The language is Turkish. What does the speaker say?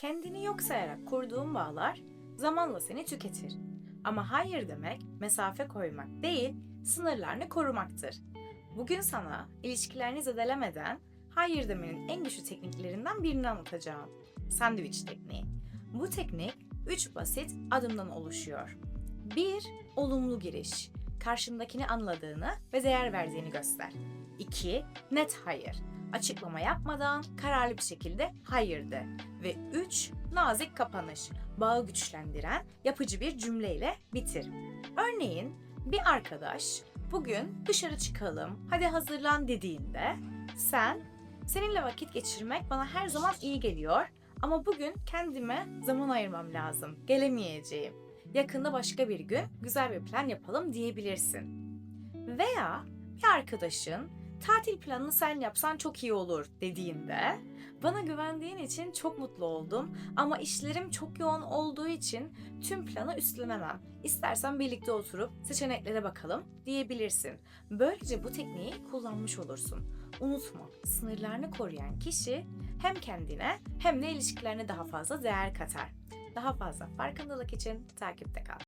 Kendini yok sayarak kurduğun bağlar zamanla seni tüketir. Ama hayır demek mesafe koymak değil, sınırlarını korumaktır. Bugün sana ilişkilerini zedelemeden hayır demenin en güçlü tekniklerinden birini anlatacağım. Sandviç tekniği. Bu teknik 3 basit adımdan oluşuyor. 1. Olumlu giriş. Karşındakini anladığını ve değer verdiğini göster. 2. Net hayır. Açıklama yapmadan kararlı bir şekilde hayır de. Ve 3. Nazik kapanış. Bağı güçlendiren yapıcı bir cümleyle bitir. Örneğin bir arkadaş bugün dışarı çıkalım, hadi hazırlan dediğinde sen seninle vakit geçirmek bana her zaman iyi geliyor ama bugün kendime zaman ayırmam lazım, gelemeyeceğim. Yakında başka bir gün güzel bir plan yapalım diyebilirsin. Veya bir arkadaşın tatil planını sen yapsan çok iyi olur dediğinde bana güvendiğin için çok mutlu oldum ama işlerim çok yoğun olduğu için tüm planı üstlenemem. İstersen birlikte oturup seçeneklere bakalım diyebilirsin. Böylece bu tekniği kullanmış olursun. Unutma, sınırlarını koruyan kişi hem kendine hem de ilişkilerine daha fazla değer katar. Daha fazla farkındalık için takipte kal.